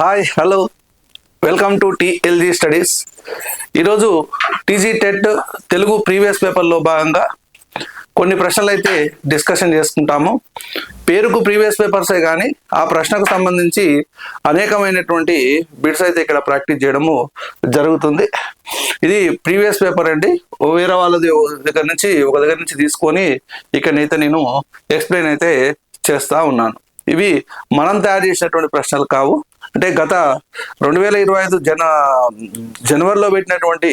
Hi hello welcome to TLG studies ఈరోజు TG TET Telugu previous పేపర్లో భాగంగా కొన్ని ప్రశ్నలు అయితే డిస్కషన్ చేసుకుంటాము. పేరుకు ప్రీవియస్ పేపర్సే కానీ ఆ ప్రశ్నకు సంబంధించి అనేకమైనటువంటి బిట్స్ అయితే ఇక్కడ ప్రాక్టీస్ చేయడము జరుగుతుంది. ఇది ప్రీవియస్ పేపర్ అండి. ఓ వేరే వాళ్ళది దగ్గర నుంచి ఒక దగ్గర నుంచి తీసుకొని ఇక్కడనైతే నేను ఎక్స్ప్లెయిన్ అయితే చేస్తా ఉన్నాను. ఇవి మనం తయారు చేసినటువంటి ప్రశ్నలు కావు. అంటే గత రెండు వేల ఇరవై ఐదు జన జనవరిలో పెట్టినటువంటి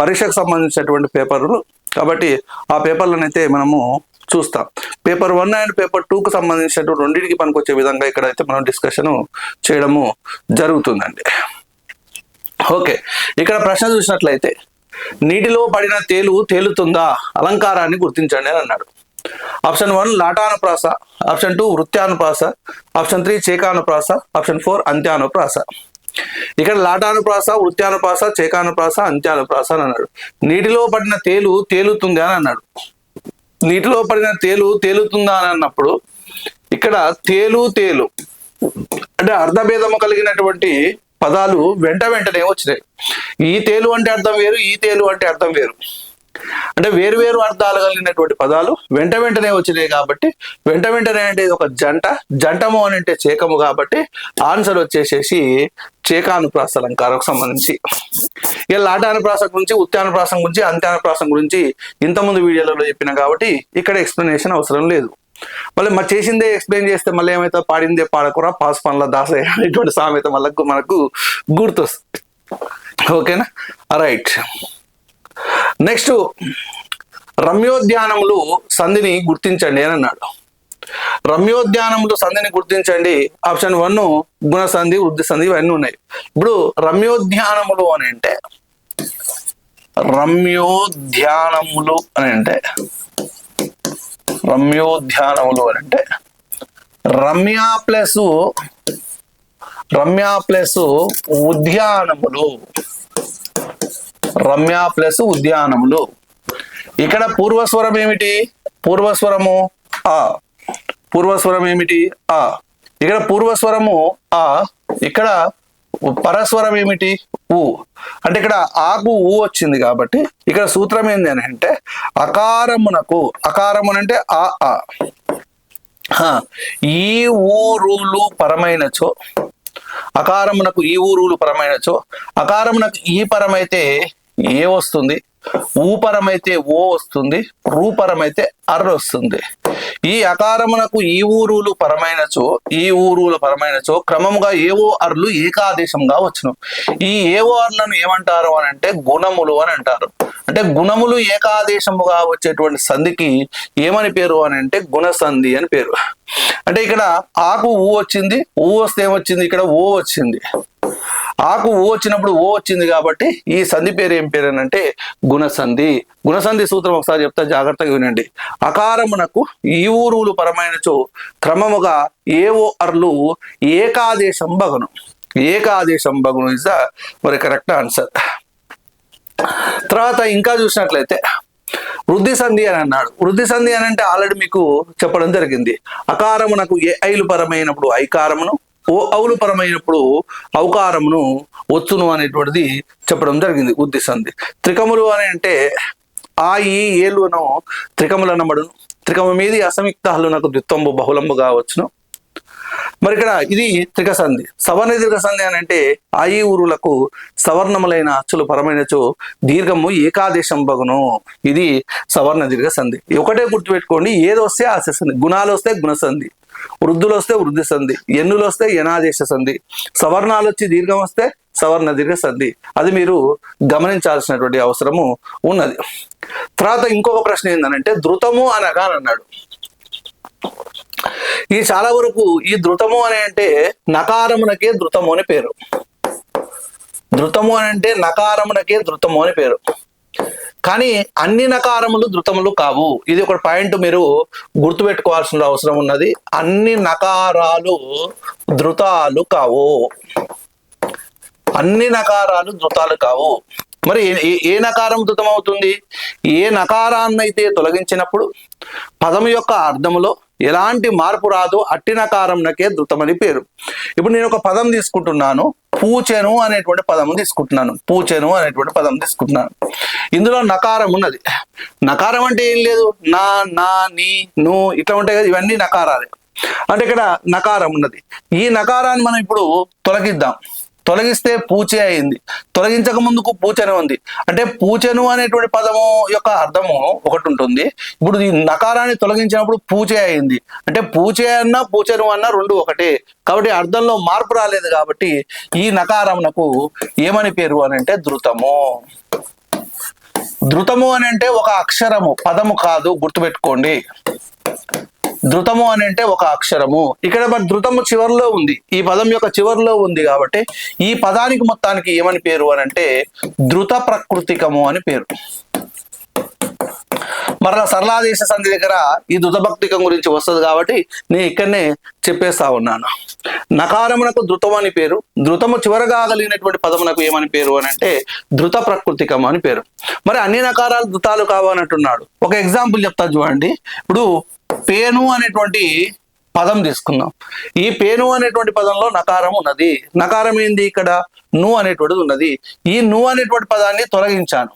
పరీక్షకు సంబంధించినటువంటి పేపర్లు. కాబట్టి ఆ పేపర్లనైతే అయితే మనము చూస్తాం. పేపర్ వన్ అండ్ పేపర్ టూకు సంబంధించినటువంటి రెండింటికి పనికొచ్చే విధంగా ఇక్కడ అయితే మనం డిస్కషన్ చేయడము జరుగుతుందండి. ఓకే ఇక్కడ ప్రశ్న చూసినట్లయితే నీటిలో పడిన తేలు తేలుతుందా? అలంకారాన్ని గుర్తించండి అని అన్నాడు. ఆప్షన్ వన్ లాటానుప్రాస ఆప్షన్ టూ వృత్యానుప్రాస ఆప్షన్ త్రీ చేకానుప్రాస ఆప్షన్ ఫోర్ అంత్యానుప్రాస ఇక్కడ లాటానుప్రాస వృత్యానుప్రాస చేకానుప్రాస అంత్యానుప్రాస అని అన్నాడు. నీటిలో పడిన తేలు తేలుతుంది అని అన్నాడు. నీటిలో పడిన తేలు తేలుతుందా అని అన్నప్పుడు ఇక్కడ తేలు తేలు అంటే అర్ధభేదము కలిగినటువంటి పదాలు వెంట వెంటనే వచ్చినాయి. ఈ తేలు అంటే అర్థం వేరు ఈ తేలు అంటే అర్థం వేరు. అంటే వేరువేరు అర్థాలు కలిగినటువంటి పదాలు వెంట వెంటనే వచ్చినాయి కాబట్టి వెంట వెంటనే అంటే ఒక జంట జంటము అని అంటే చేకము కాబట్టి ఆన్సర్ వచ్చేసేసి చేకానుప్రాస అలంకారకు సంబంధించి. ఇక లాటానుప్రాస గురించి ఉత్యానుప్రాసం గురించి అంత్యానుప్రాసం గురించి ఇంతకుముందు వీడియోలలో చెప్పిన కాబట్టి ఇక్కడ ఎక్స్ప్లెనేషన్ అవసరం లేదు. మళ్ళీ మరి చేసిందే ఎక్స్ప్లెయిన్ చేస్తే మళ్ళీ ఏమైతే పాడిందే పాడకురా పాస్ పనుల దాసే అనేటువంటి సామెత మళ్ళీ మనకు గుర్తొస్తుంది. ఓకేనా? రైట్ నెక్స్ట్ రమ్యోద్యానములు సంధిని గుర్తించండి అని అన్నాడు. రమ్యోద్యానములు సంధిని గుర్తించండి. ఆప్షన్ వన్ గుణసంధి వృద్ధి సంధి ఇవన్నీ ఉన్నాయి. ఇప్పుడు రమ్యోద్యానములు అని అంటే రమ్యోద్యానములు అని అంటే రమ్యోద్యానములు అని అంటే రమ్య ప్లస్ రమ్య ప్లస్ ఉద్యానములు. రమ్య ప్లస్ ఉద్యానములు. ఇక్కడ పూర్వస్వరం ఏమిటి? పూర్వస్వరము ఆ. పూర్వస్వరం ఏమిటి? ఆ. ఇక్కడ పూర్వస్వరము ఆ. ఇక్కడ పరస్వరం ఏమిటి? ఊ. అంటే ఇక్కడ ఆకు ఊ వచ్చింది కాబట్టి ఇక్కడ సూత్రం ఏంది అని అంటే అకారమునకు. అకారమునంటే ఆ ఆ. ఈ ఊరులు పరమైనచో. అకారమునకు ఈ ఊరులు పరమైనచో. అకారమునకు ఈ పరమైతే ఏ వస్తుంది? ఊపరమైతే ఓ వస్తుంది రూపరమైతే అర్ర వస్తుంది. ఈ అకారమునకు ఈ ఊరులు పరమైనచో ఈ ఊరుల పరమైనచో క్రమముగా ఏవో అర్లు ఏకాదేశంగా వచ్చును. ఈ ఏవో అర్లను ఏమంటారు అని అంటే గుణములు అని అంటారు అంటే గుణములు ఏకాదేశముగా వచ్చేటువంటి సంధికి ఏమని పేరు అని అంటే గుణసంధి అని పేరు. అంటే ఇక్కడ ఆకు ఊ వచ్చింది ఊ వస్తే ఏమొచ్చింది? ఇక్కడ ఓ వచ్చింది. ఆకు ఓ వచ్చినప్పుడు ఓ వచ్చింది కాబట్టి ఈ సంధి పేరు ఏం పేరు అని అంటే గుణసంధి. గుణసంధి సూత్రం ఒకసారి చెప్తా జాగ్రత్తగా వినండి. అకారమునకు ఈ ఊరులు పరమైనచో క్రమముగా ఏవో అర్లు ఏకాదేశం బగును. ఏకాదేశం బగును ఇస్ ద మరి కరెక్ట్ ఆన్సర్ తర్వాత ఇంకా చూసినట్లయితే వృద్ధి సంధి అని అన్నాడు. వృద్ధి సంధి అని అంటే ఆల్రెడీ మీకు చెప్పడం జరిగింది. అకారమునకు ఏ ఐలు పరమైనప్పుడు ఐకారమును అవులు పరమైనప్పుడు అవకారమును వచ్చును అనేటువంటిది చెప్పడం జరిగింది ఉద్దేశంది. సంధి త్రికములు అని అంటే ఆ ఈ ఏలును త్రికములు అనబడును త్రికము మీది అసంయుక్త నాకు ద్విత్వంబు బహుళంబు కావచ్చును. మరి ఇక్కడ ఇది త్రిక సంధి సవర్ణ దీర్ఘ సంధి అని అంటే ఆయి ఊరులకు సవర్ణములైన అచ్చులు పరమైనచో దీర్ఘము ఏకాదేశం బగును ఇది సవర్ణ దీర్ఘ సంధి ఒకటే గుర్తుపెట్టుకోండి ఏది వస్తే ఆశ సంధి గుణాలు వస్తే గుణసంధి. వృద్ధులు వస్తే వృద్ధి సంధి ఎన్నులు వస్తే యనాదేశ సంధి సవర్ణాలు వచ్చి దీర్ఘం వస్తే సవర్ణ దీర్ఘ సంధి. అది మీరు గమనించాల్సినటువంటి అవసరము ఉన్నది. తర్వాత ఇంకొక ప్రశ్న ఏంటంటే ధృతము అనగా అని అన్నాడు. ఈ చాలా వరకు ఈ ధృతము అని అంటే నకారమునకే ధృతము అని పేరు. ధృతము అని అంటే నకారమునకే ధృతము అని పేరు. కానీ అన్ని నకారములు ధృతములు కావు. ఇది ఒక పాయింట్ మీరు గుర్తుపెట్టుకోవాల్సిన అవసరం ఉన్నది. అన్ని నకారాలు ధృతాలు కావు. అన్ని నకారాలు ధృతాలు కావు. మరి ఏ- ఏ- నకారం ధృతం అవుతుంది ఏ నకారాన్నైతే తొలగించినప్పుడు పదం యొక్క అర్థములో ఎలాంటి మార్పు రాదు. అట్టి నకారంనకే ధృతమని పేరు. ఇప్పుడు నేను ఒక పదం తీసుకుంటున్నాను. పూచెను అనేటువంటి పదం తీసుకుంటున్నాను. పూచెను అనేటువంటి పదం తీసుకుంటున్నాను. ఇందులో నకారం ఉన్నది. నకారం అంటే ఏం లేదు? నా నా నీ ను ఇట్లా ఉంటాయి కదా ఇవన్నీ నకారాలే. అంటే ఇక్కడ నకారం ఉన్నది. ఈ నకారాన్ని మనం ఇప్పుడు తొలగిద్దాం. తొలగిస్తే పూచే అయింది. తొలగించక ముందుకు పూచెను ఉంది. అంటే పూచెను అనేటువంటి పదము యొక్క అర్థము ఒకటి ఉంటుంది. ఇప్పుడు ఈ నకారాన్ని తొలగించినప్పుడు పూచే అయింది. అంటే పూచే అన్న పూచెను అన్న రెండు ఒకటే. కాబట్టి అర్థంలో మార్పు రాలేదు కాబట్టి ఈ నకారమునకు ఏమని పేరు అని అంటే ధృతము. ధృతము అని అంటే ఒక అక్షరము పదము కాదు గుర్తుపెట్టుకోండి. ధృతము అని అంటే ఒక అక్షరము. ఇక్కడ మరి ధృతము చివరిలో ఉంది. ఈ పదం యొక్క చివరిలో ఉంది కాబట్టి ఈ పదానికి మొత్తానికి ఏమని పేరు అని అంటే ధృత ప్రకృతికము అని పేరు. మరలా సరళాదేశ సంధి దగ్గర ఈ ధృతభక్తికం గురించి వస్తుంది కాబట్టి నేను ఇక్కడనే చెప్పేస్తా ఉన్నాను. నకారమునకు ధృతం అని పేరు. ధృతము చివరగా కలిగినటువంటి పదమునకు ఏమని పేరు అని అంటే ధృత ప్రకృతికం అని పేరు. మరి అన్ని నకారాలు ధృతాలు కావాలంటున్నాడు ఒక ఎగ్జాంపుల్ చెప్తా చూడండి. ఇప్పుడు పేను అనేటువంటి పదం తీసుకుందాం. ఈ పేను అనేటువంటి పదంలో నకారం ఉన్నది. నకారం ఏంది ఇక్కడ? ను అనేటువంటిది ఉన్నది. ఈ ను అనేటువంటి పదాన్ని తొలగించాను.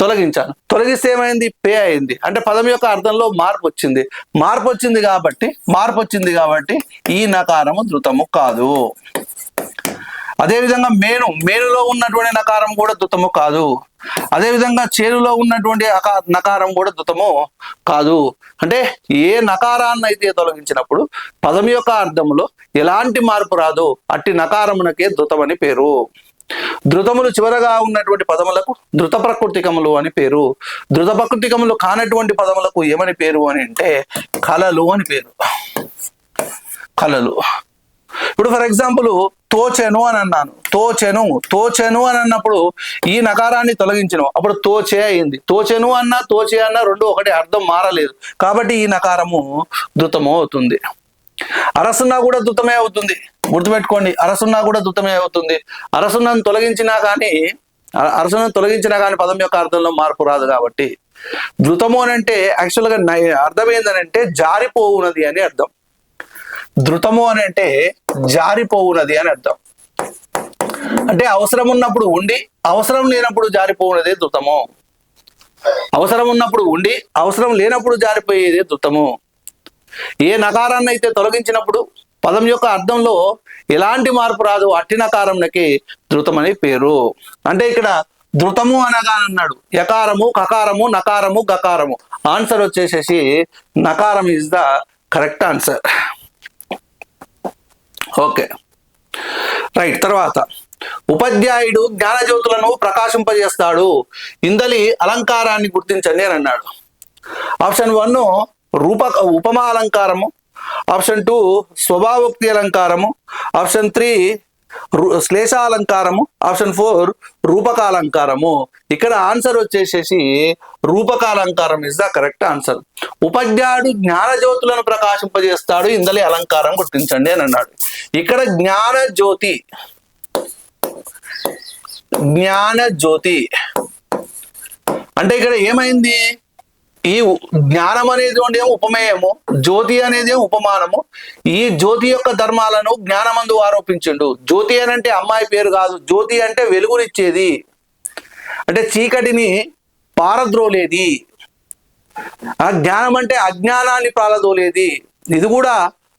తొలగించాను. తొలగిస్తే ఏమైంది? పే అయింది. అంటే పదం యొక్క అర్థంలో మార్పు వచ్చింది. మార్పు వచ్చింది కాబట్టి మార్పు వచ్చింది కాబట్టి ఈ నకారము ధృతము కాదు. అదేవిధంగా మేను మేనులో ఉన్నటువంటి నకారం కూడా దుతము కాదు. అదేవిధంగా చేనులో ఉన్నటువంటి నకారం కూడా దుతము కాదు. అంటే ఏ నకారాన్ని అయితే తొలగించినప్పుడు పదం యొక్క అర్థంలో ఎలాంటి మార్పు రాదు. అట్టి నకారమునకే దుతమని పేరు. ధృతములు చివరగా ఉన్నటువంటి పదములకు ధృత ప్రకృతికములు అని పేరు. ధృత ప్రకృతికములు కానటువంటి పదములకు ఏమని పేరు అని అంటే కళలు అని పేరు. కళలు ఇప్పుడు ఫర్ ఎగ్జాంపుల్ తోచెను అని అన్నాను. తోచెను తోచెను అని అన్నప్పుడు ఈ నకారాన్ని తొలగించను. అప్పుడు తోచే అయింది. తోచెను అన్న తోచే అన్న రెండు ఒకటి అర్థం మారలేదు. కాబట్టి ఈ నకారము ధృతము అవుతుంది. అరసున్నా కూడా ధృతమే అవుతుంది. గుర్తుపెట్టుకోండి అరసున్నా కూడా ధృతమే అవుతుంది. అరసున్నను తొలగించినా కానీ అరసును తొలగించినా కానీ పదం యొక్క అర్థంలో మార్పు రాదు కాబట్టి. ధృతము అని అంటే యాక్చువల్గా నై- అర్థం అంటే జారిపోవునది అని అర్థం. ధృతము అని అంటే జారిపోవునది అని అర్థం. అంటే అవసరం ఉన్నప్పుడు ఉండి అవసరం లేనప్పుడు జారిపోవునదే ధృతము. అవసరం ఉన్నప్పుడు ఉండి అవసరం లేనప్పుడు జారిపోయేదే ధృతము. ఏ నకారాన్ని అయితే తొలగించినప్పుడు పదం యొక్క అర్థంలో ఎలాంటి మార్పు రాదు అట్టి నకారంకి అనే పేరు. అంటే ఇక్కడ ధృతము అనగా అన్నాడు. యకారము కకారము నకారము గకారము. ఆన్సర్ వచ్చేసేసి నకారం is the correct answer okay. Right తర్వాత. ఉపాధ్యాయుడు జ్ఞానజ్యోతులను ప్రకాశింపజేస్తాడు. ఇందలి అలంకారాన్ని గుర్తించండి అని అన్నాడు. ఆప్షన్ వన్ రూప ఉపమా అలంకారము ఆప్షన్ టూ స్వభావోక్తి అలంకారము. ఆప్షన్ త్రీ శ్లేషాలంకారము ఆప్షన్ ఫోర్ రూపకాలంకారము. ఇక్కడ ఆన్సర్ వచ్చేసేసి రూపకాలంకారం ఇస్ ద కరెక్ట్ ఆన్సర్ ఉపాధ్యాయుడు జ్ఞానజ్యోతులను ప్రకాశింపజేస్తాడు ఇందలి అలంకారం గుర్తించండి అని అన్నాడు. ఇక్కడ జ్ఞాన జ్యోతి జ్ఞాన జ్యోతి అంటే ఇక్కడ ఏమైంది? ఈ జ్ఞానం అనేది ఏమో ఉపమేయము జ్యోతి అనేది ఉపమానము. ఈ జ్యోతి యొక్క ధర్మాలను జ్ఞానమందు ఆరోపించిండు. జ్యోతి అని అంటే అమ్మాయి పేరు కాదు. జ్యోతి అంటే వెలుగునిచ్చేది. అంటే చీకటిని పారద్రోలేది. ఆ జ్ఞానం అంటే అజ్ఞానాన్ని పారదోలేది ఇది కూడా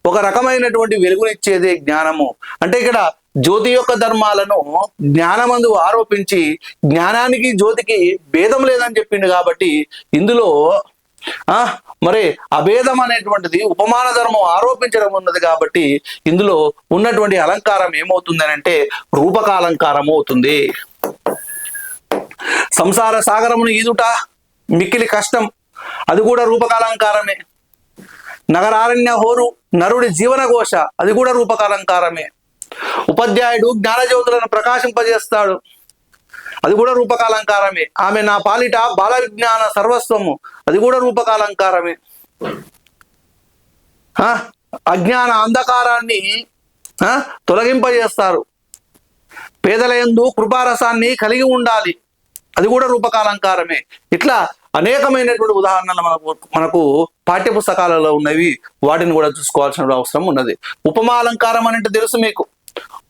ఒక రకమైనటువంటి వెలుగునిచ్చేదే జ్ఞానము. అంటే ఇక్కడ జ్యోతి యొక్క ధర్మాలను జ్ఞానమందు ఆరోపించి జ్ఞానానికి జ్యోతికి భేదం లేదని చెప్పిండు కాబట్టి ఇందులో ఆ మరి అభేదం అనేటువంటిది ఉపమాన ధర్మం ఆరోపించడం ఉన్నది కాబట్టి ఇందులో ఉన్నటువంటి అలంకారం ఏమవుతుంది అని అంటే రూపకాలంకారం అవుతుంది. సంసార సాగరమును ఈదుట మిక్కిలి కష్టం. అది కూడా రూపకాలంకారమే. నగరారణ్య హోరు నరుడి జీవనఘోష అది కూడా రూపకాలంకారమే. ఉపాధ్యాయుడు జ్ఞానజ్యోతులను ప్రకాశింపజేస్తాడు. అది కూడా రూపకాలంకారమే. ఆమె నా పాలిట బాల విజ్ఞాన సర్వస్వము. అది కూడా రూపకాలంకారమే. ఆ, అజ్ఞాన అంధకారాన్ని ఆ, తొలగింపజేస్తారు. పేదల యందు కృపారసాన్ని కలిగి ఉండాలి. అది కూడా రూపకాలంకారమే. ఇట్లా అనేకమైనటువంటి ఉదాహరణలు మనకు మనకు పాఠ్య పుస్తకాలలో ఉన్నవి వాటిని కూడా చూసుకోవాల్సిన అవసరం ఉన్నది. ఉపమాలంకారం అంటే తెలుసు మీకు.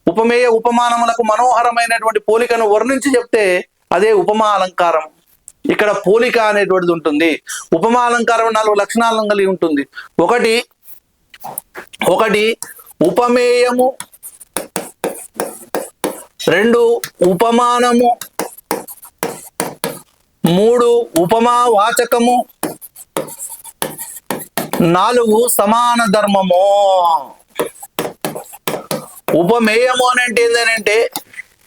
ఉపమేయ ఉపమానములకు మనోహరమైనటువంటి పోలికను వర్ణించి చెప్తే అదే ఉపమా అలంకారం ఇక్కడ పోలిక అనేటువంటిది ఉంటుంది. ఉపమా అలంకారం నాలుగు లక్షణాలను కలిగి ఉంటుంది. ఒకటి ఒకటి ఉపమేయము. రెండు ఉపమానము. మూడు ఉపమా వాచకము నాలుగు సమాన ధర్మము. ఉపమేయము అని అంటే ఏంటంటే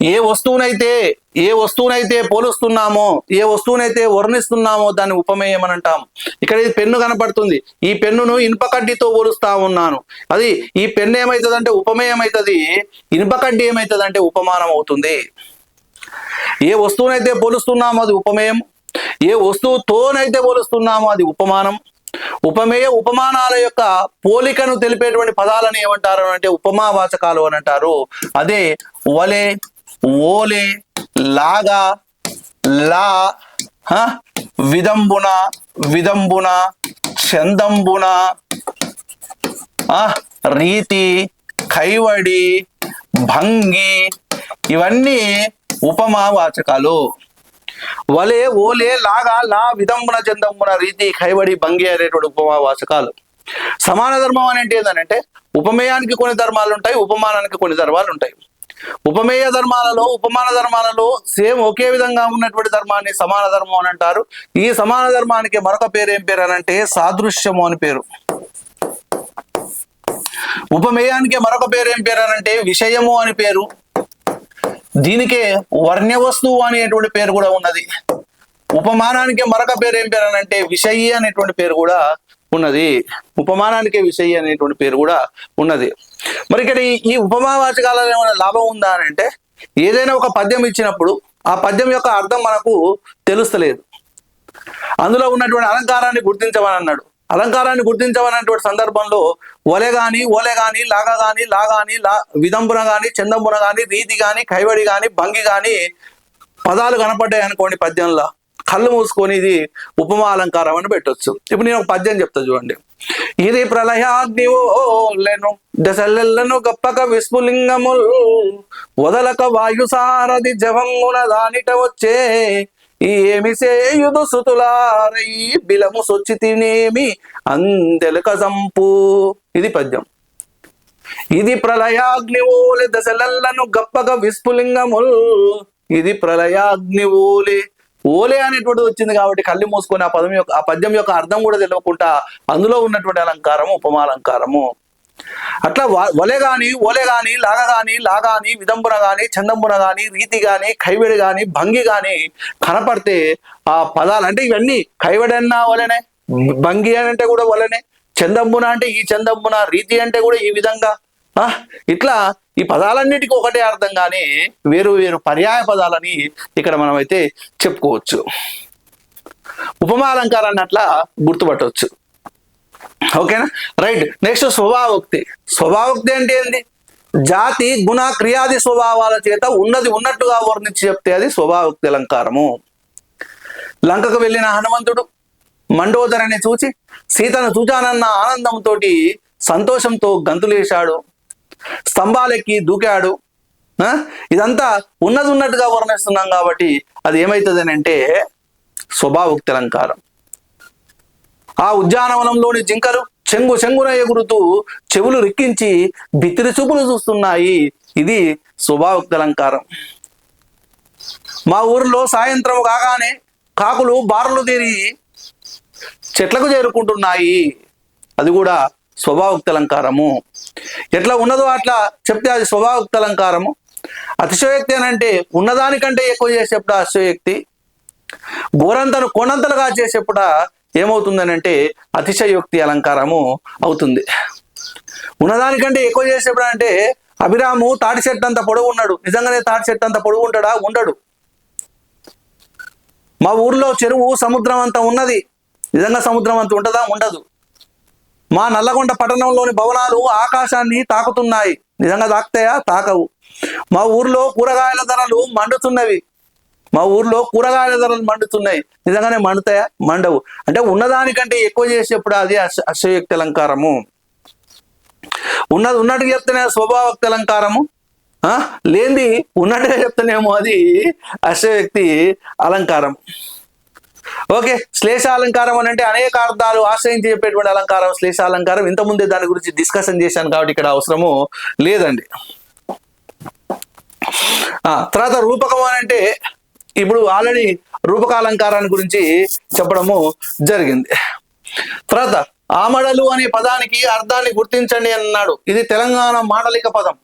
ఏ వస్తువునైతే ఏ వస్తువునైతే పోలుస్తున్నామో ఏ వస్తువునైతే వర్ణిస్తున్నామో దాన్ని ఉపమేయం అని అంటాం ఇక్కడ ఇది పెన్ను కనపడుతుంది. ఈ పెన్నును ఇనుప కడ్డీతో పోలుస్తా ఉన్నాను. అది ఈ పెన్ను ఏమవుతుందంటే ఉపమేయం అవుతుంది. ఇనుప కడ్డీ ఏమవుతుందంటే ఉపమానం అవుతుంది. ఏ వస్తువునైతే పోలుస్తున్నామో అది ఉపమేయం. ఏ వస్తువుతోనైతే పోలుస్తున్నామో అది ఉపమానం. ఉపమేయ ఉపమానాల యొక్క పోలికను తెలిపేటువంటి పదాలను ఏమంటారు అంటే ఉపమావాచకాలు అని అంటారు. అదే వలే ఓలే లాగా లా విదంబున విదంబున చందంబున ఆ, రీతి కైవడి భంగి ఇవన్నీ ఉపమావాచకాలు. వలే ఓలే లాగా లా విదంబున చందంబున రీతి కైవడి భంగి అనేటువంటి ఉపమావాచకాలు. సమాన ధర్మం అని అంటే ఏంటంటే ఉపమేయానికి కొన్ని ధర్మాలు ఉంటాయి ఉపమానానికి కొన్ని ధర్మాలు ఉంటాయి ఉపమేయ ధర్మాలలో ఉపమాన ధర్మాలలో సేమ్ ఒకే విధంగా ఉన్నటువంటి ధర్మాన్ని సమాన ధర్మం అని అంటారు. ఈ సమాన ధర్మానికి మరొక పేరు ఏం పేరు అనంటే సాదృశ్యము అని పేరు. ఉపమేయానికి మరొక పేరు ఏం పేరు అనంటే విషయము అని పేరు. దీనికే వర్ణ్య వస్తువు అనేటువంటి పేరు కూడా ఉన్నది. ఉపమానానికి మరొక పేరు ఏం పేరు అని అంటే విషయి అనేటువంటి పేరు కూడా ఉన్నది. ఉపమానానికి విషయి అనేటువంటి పేరు కూడా ఉన్నది. మరి ఇక్కడ ఈ- ఈ ఉపమావాచకాలలో ఏమైనా లాభం ఉందా అని అంటే ఏదైనా ఒక పద్యం ఇచ్చినప్పుడు ఆ పద్యం యొక్క అర్థం మనకు తెలుస్తలేదు. అందులో ఉన్నటువంటి అలంకారాన్ని గుర్తించమని అన్నాడు. అలంకారాన్ని గుర్తించమనేటువంటి సందర్భంలో ఒలె గాని ఓలే గాని లాగా గాని లా గాని లా విదంబున గాని చందంబున గాని రీతి గాని కైవడి గాని భంగి గాని పదాలు కనపడ్డాయి అనుకోండి పద్యంలో. కళ్ళు మూసుకొని ఇది ఉపమా అలంకారం అని పెట్టొచ్చు. ఇప్పుడు నేను ఒక పద్యం చెప్తా చూడండి. ఇది ప్రళయాగ్నివోలెను దశలెల్లను గప్పక విస్ఫులింగముల్ వదలక వాయుసారది జవంగున దానిట వచ్చే ఏమి సేయుదు సుతులారై బిలము సొచ్చి తినేమి? అందెలక సంపు ఇది పద్యం. ఇది ప్రళయాగ్నివోలి దశలల్లను గప్పగా విస్ఫులింగముల్ ఇది ప్రళయాగ్నివోలి ఓలే. అనేటువంటిది వచ్చింది కాబట్టి కళ్ళు మూసుకొని ఆ పదం యొక్క ఆ పద్యం యొక్క అర్థం కూడా తెలియకుండా అందులో ఉన్నటువంటి అలంకారము ఉపమాలంకారము. అట్లా వ- వలె గాని ఓలే గాని లాగ గాని లాగాని విదంబున గాని చందంబున గాని రీతి గాని కైవెడి గాని భంగి గాని కనపడితే ఆ పదాలు అంటే ఇవన్నీ కైవెడన్నా వలనే భంగి అని అంటే కూడా వలనే చందంబున అంటే ఈ చందంబున రీతి అంటే కూడా ఈ విధంగా. ఆ, ఇట్లా ఈ పదాలన్నిటికీ ఒకటే అర్థం కానీ వేరు వేరు పర్యాయ పదాలని ఇక్కడ మనం అయితే చెప్పుకోవచ్చు. ఉపమాలంకారాన్ని అట్లా గుర్తుపట్టవచ్చు. ఓకేనా? Right next స్వభావోక్తి. స్వభావోక్తి అంటే ఏంది? జాతి గుణ క్రియాది స్వభావాల చేత ఉన్నది ఉన్నట్టుగా వర్ణించి చెప్తే అది స్వభావోక్తి అలంకారము. లంకకు వెళ్ళిన హనుమంతుడు మండోదరిని చూచి సీతను చూచానన్న ఆనందంతో సంతోషంతో గంతులేశాడు. స్తంభాలెక్కి దూకాడు. ఆ? ఇదంతా ఉన్నది ఉన్నట్టుగా వర్ణిస్తున్నాం కాబట్టి అది ఏమవుతుంది అని అంటే స్వభావోక్తి అలంకారం. ఆ ఉద్యానవనంలోని జింకలు చెంగు చెంగున ఎగురుతూ చెవులు రిక్కించి బిత్తిరి చూపులు చూస్తున్నాయి. ఇది స్వభావోక్తి అలంకారం. మా ఊరిలో సాయంత్రం కాగానే కాకులు బారులు తీరి చెట్లకు చేరుకుంటున్నాయి. అది కూడా స్వభావోక్తి అలంకారము. ఎట్లా ఉన్నదో అట్లా చెప్తే అది స్వభావోక్తి అలంకారము. అతిశయోక్తి అని అంటే ఉన్నదానికంటే ఎక్కువ చేసేప్పుడు అతిశయోక్తి. గోరంతను కొనంతలుగా చేసేప్పుడు ఏమవుతుందని అంటే అతిశయోక్తి అలంకారము అవుతుంది. ఉన్నదానికంటే ఎక్కువ చేసేప్పుడు అంటే అభిరాము తాటి చెట్టు అంత పొడవు ఉన్నాడు. నిజంగానే తాటి చెట్టు అంత పొడవు ఉంటాడా? ఉండడు. మా ఊర్లో చెరువు సముద్రం అంత ఉన్నది. నిజంగా సముద్రం అంత ఉంటుందా ఉండదు. మా నల్లగొండ పట్టణంలోని భవనాలు ఆకాశాన్ని తాకుతున్నాయి. నిజంగా తాకుతాయా? తాకవు. మా ఊర్లో కూరగాయల ధరలు మండుతున్నవి. మా ఊర్లో కూరగాయల ధరలు మండుతున్నాయి. నిజంగానే మండుతాయా? మండవు. అంటే ఉన్నదానికంటే ఎక్కువ చేసేప్పుడు అది అశ అశయోక్తి అలంకారము. ఉన్నది ఉన్నట్టుగా చెప్తేనే స్వభావక్తి అలంకారము. ఆ? లేనిది ఉన్నట్టుగా చెప్తేనేమో అది అశయోక్తి అలంకారం. ఓకే శ్లేష అలంకారం అని అంటే అనేక అర్థాలు ఆశ్రయించి చెప్పేటువంటి అలంకారం శ్లేష అలంకారం. ఇంతకుముందే దాని గురించి డిస్కషన్ చేశాను కాబట్టి ఇక్కడ అవసరము లేదండి. తర్వాత రూపకం అని అంటే ఇప్పుడు ఆల్రెడీ రూపకాలంకారాన్ని గురించి చెప్పడము జరిగింది. తర్వాత ఆమడలు అనే పదానికి అర్థాన్ని గుర్తించండి అని అన్నాడు. ఇది తెలంగాణ మాండలిక పదం.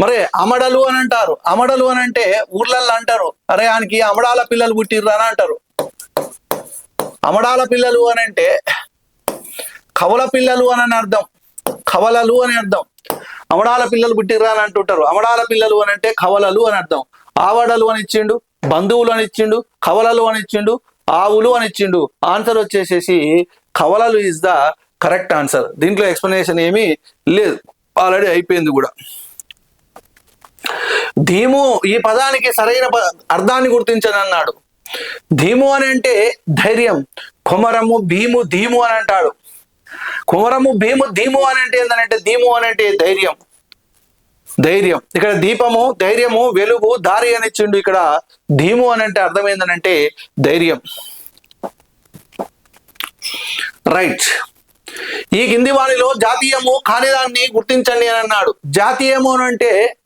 మరి అమడలు అని అంటారు. అమడలు అని అంటే ఊర్లల్లో అంటారు. అరే ఆయనకి అమడాల పిల్లలు పుట్టిర్రు అని అంటారు. అమడాల పిల్లలు అని అంటే కవల పిల్లలు అని అర్థం. కవలలు అని అర్థం. అమడాల పిల్లలు పుట్టిర్రా అని అంటుంటారు. అమడాల పిల్లలు అని అంటే కవలలు అని అర్థం. ఆవడలు అని ఇచ్చిండు. బంధువులు అని ఇచ్చిండు కవలలు అని ఇచ్చిండు ఆవులు అని ఇచ్చిండు. ఆన్సర్ వచ్చేసేసి కవలలు ఇస్ ద కరెక్ట్ ఆన్సర్ దీంట్లో ఎక్స్ప్లెనేషన్ ఏమీ లేదు. ఆల్రెడీ అయిపోయింది కూడా. ధీము ఈ పదానికి సరైన అర్థాన్ని గుర్తించని అన్నాడు ధీము అని అంటే ధైర్యం. కుమరము భీము ధీము అని అంటాడు. కుమరము భీము ధీము అని అంటే ఏంటంటే ధీము అని అంటే ధైర్యం. ధైర్యం. ఇక్కడ దీపము ధైర్యము వెలుగు దారి అని ఇచ్చిండు ఇక్కడ. ధీము అని అంటే అర్థం ధైర్యం. రైట్ ఈ కింది వారిలో జాతీయము కానిదాన్ని గుర్తించండి అని అన్నాడు. జాతీయము అని అంటే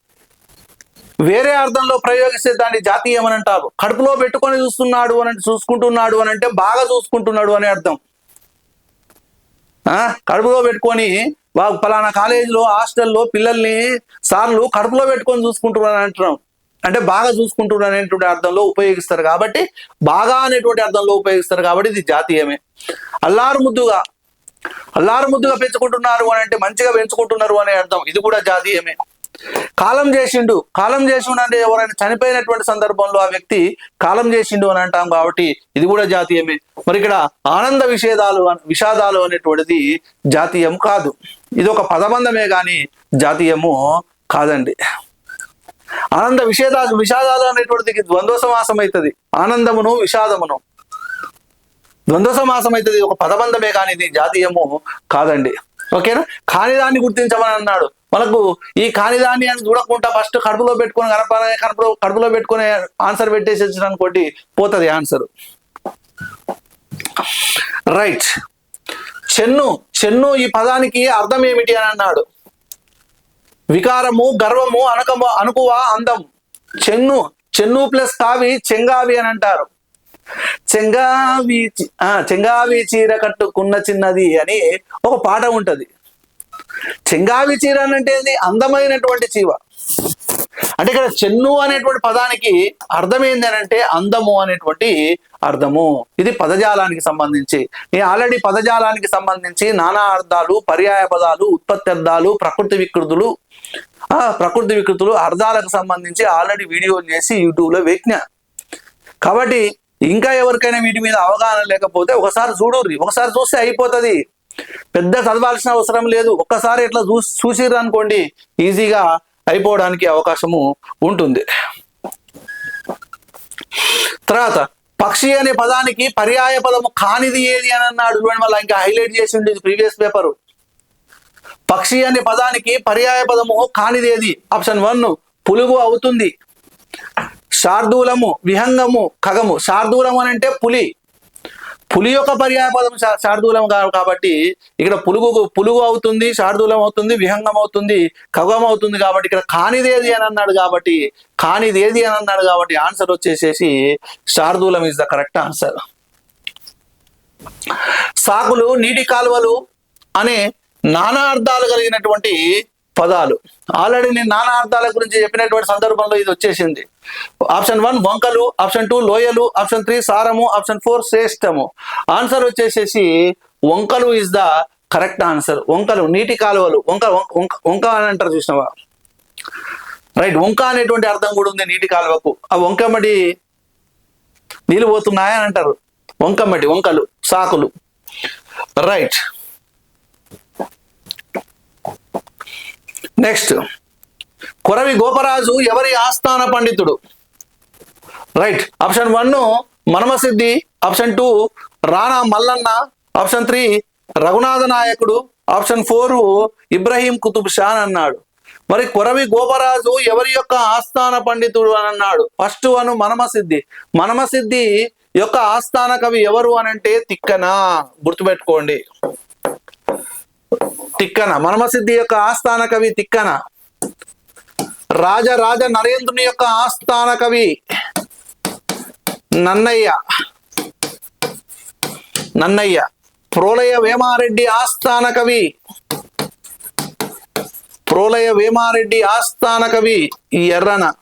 వేరే అర్థంలో ప్రయోగిస్తే దాన్ని జాతీయం అని అంటారు. కడుపులో పెట్టుకొని చూస్తున్నాడు అని చూసుకుంటున్నాడు అని అంటే బాగా చూసుకుంటున్నాడు అనే అర్థం. ఆ? కడుపులో పెట్టుకొని వాళ్ళు పలానా కాలేజీలో హాస్టల్లో పిల్లల్ని సార్లు కడుపులో పెట్టుకొని చూసుకుంటున్నారు అంటున్నాం. అంటే బాగా చూసుకుంటున్నారు అనేటువంటి అర్థంలో ఉపయోగిస్తారు కాబట్టి బాగా అనేటువంటి అర్థంలో ఉపయోగిస్తారు కాబట్టి ఇది జాతీయమే. అల్లారు ముద్దుగా అల్లారు ముద్దుగా పెంచుకుంటున్నారు అని అంటే మంచిగా పెంచుకుంటున్నారు అనే అర్థం. ఇది కూడా జాతీయమే. కాలం చేసిండు. కాలం చేసిండు అంటే ఎవరైనా చనిపోయినటువంటి సందర్భంలో ఆ వ్యక్తి కాలం చేసిండు అని అంటాం కాబట్టి ఇది కూడా జాతీయమే. మరి ఇక్కడ ఆనంద విషేదాలు విషాదాలు అనేటువంటిది జాతీయం కాదు. ఇది ఒక పదబంధమే కానీ జాతీయము కాదండి. ఆనంద విషేదాలు విషాదాలు అనేటువంటిది ద్వంద్వ సమాసం అవుతుంది ఆనందమును విషాదమును. ద్వంద్వ సమాసం అవుతుంది ఒక పదబంధమే కానీ ఇది జాతీయము కాదండి. ఓకేనా? కానిదాన్ని గుర్తించమని అన్నాడు. మనకు ఈ కానిదాన్ని అని చూడకుండా ఫస్ట్ కడుపులో పెట్టుకొని కనపడే కడుపులో కడుపులో పెట్టుకునే ఆన్సర్ పెట్టేసి అనుకోటి పోతుంది ఆన్సర్ రైట్ చెన్ను చెన్ను ఈ పదానికి అర్థం ఏమిటి అని అన్నాడు. వికారము గర్వము అనకము అనుకువ అందం. చెన్ను చెన్ను ప్లస్ కావి చెంగావి అని అంటారు. చెంగావి ఆ, చెంగావి చీర కట్టుకున్న చిన్నది అని ఒక పాట ఉంటది. చెంగావి చీర అంటే అందమైనటువంటి చీవ. అంటే ఇక్కడ చెన్ను అనేటువంటి పదానికి అర్థం ఏంది అని అంటే అందము అనేటువంటి అర్థము. ఇది పదజాలానికి సంబంధించి. ఈ ఆల్రెడీ పదజాలానికి సంబంధించి నానా అర్థాలు పర్యాయ పదాలు ఉత్పత్తి అర్థాలు ప్రకృతి వికృతులు ఆ ప్రకృతి వికృతులు అర్థాలకు సంబంధించి ఆల్రెడీ వీడియోలు చేసి యూట్యూబ్లో వేకినా. కాబట్టి ఇంకా ఎవరికైనా వీటి మీద అవగాహన లేకపోతే ఒకసారి చూడుర్రి. ఒకసారి చూస్తే అయిపోతుంది. పెద్ద చదవాల్సిన అవసరం లేదు. ఒక్కసారి ఇట్లా చూ చూసిర్రు అనుకోండి ఈజీగా అయిపోవడానికి అవకాశము ఉంటుంది. తర్వాత పక్షి అనే పదానికి పర్యాయ పదము కానిది ఏది అని అన్నాడు చూడండి మళ్ళీ ఇంకా హైలైట్ చేసి ఉండేది ప్రీవియస్ పేపరు. పక్షి అనే పదానికి పర్యాయ పదము కానిది ఏది? ఆప్షన్ వన్ పులుగు అవుతుంది. శార్దూలము విహంగము ఖగము. శార్దూలం అని అంటే పులి. పులి యొక్క పర్యాయపదం శార్దూలం కాబట్టి ఇక్కడ పులుగు పులుగు అవుతుంది శార్దూలం అవుతుంది విహంగం అవుతుంది ఖగం అవుతుంది కాబట్టి ఇక్కడ కానిదేది అని అన్నాడు కాబట్టి కానిదేది అని అన్నాడు కాబట్టి ఆన్సర్ వచ్చేసేసి శార్దూలం ఇస్ ద కరెక్ట్ ఆన్సర్ సాకులు నీటి కాలువలు అనే నానా అర్థాలు కలిగినటువంటి పదాలు. ఆల్రెడీ నేను నానా అర్థాల గురించి చెప్పినటువంటి సందర్భంలో ఇది వచ్చేసింది. ఆప్షన్ వన్ వంకలు. ఆప్షన్ టూ లోయలు. ఆప్షన్ త్రీ సారము. ఆప్షన్ ఫోర్ శ్రేష్టము. ఆన్సర్ వచ్చేసేసి వంకలు ఇస్ ద కరెక్ట్ ఆన్సర్ వంకలు నీటి కాలువలు. వంక వంక వంక అని అంటారు చూసినావా? రైట్ వంక అనేటువంటి అర్థం కూడా ఉంది నీటి కాలువకు. ఆ వంకమ్మడి నీళ్ళు పోతున్నాయా అని అంటారు. వంకమ్మటి వంకలు సాకులు. రైట్ నెక్స్ట్ కొరవి గోపరాజు ఎవరి ఆస్థాన పండితుడు? Right option one Manumasiddhi. Option two Rana Mallanna. Option three Raghunatha నాయకుడు. ఆప్షన్ ఫోర్ ఇబ్రహీం కుతుబ్ షాన్ అన్నాడు. మరి కొరవి గోపరాజు ఎవరి యొక్క ఆస్థాన పండితుడు అని అన్నాడు? First one మనమసిద్ధి. మనమసిద్ధి యొక్క ఆస్థాన కవి ఎవరు అనంటే అంటే తిక్కన? గుర్తుపెట్టుకోండి. తిక్కన మనమసిద్ధి యొక్క ఆస్థాన కవి తిక్కన. రాజ రాజ నరేంద్రుని యొక్క ఆస్థాన కవి నన్నయ్య. నన్నయ్య. ప్రోలయ వేమారెడ్డి ఆస్థాన కవి. ప్రోలయ వేమారెడ్డి ఆస్థాన కవి ఈ ఎర్రన.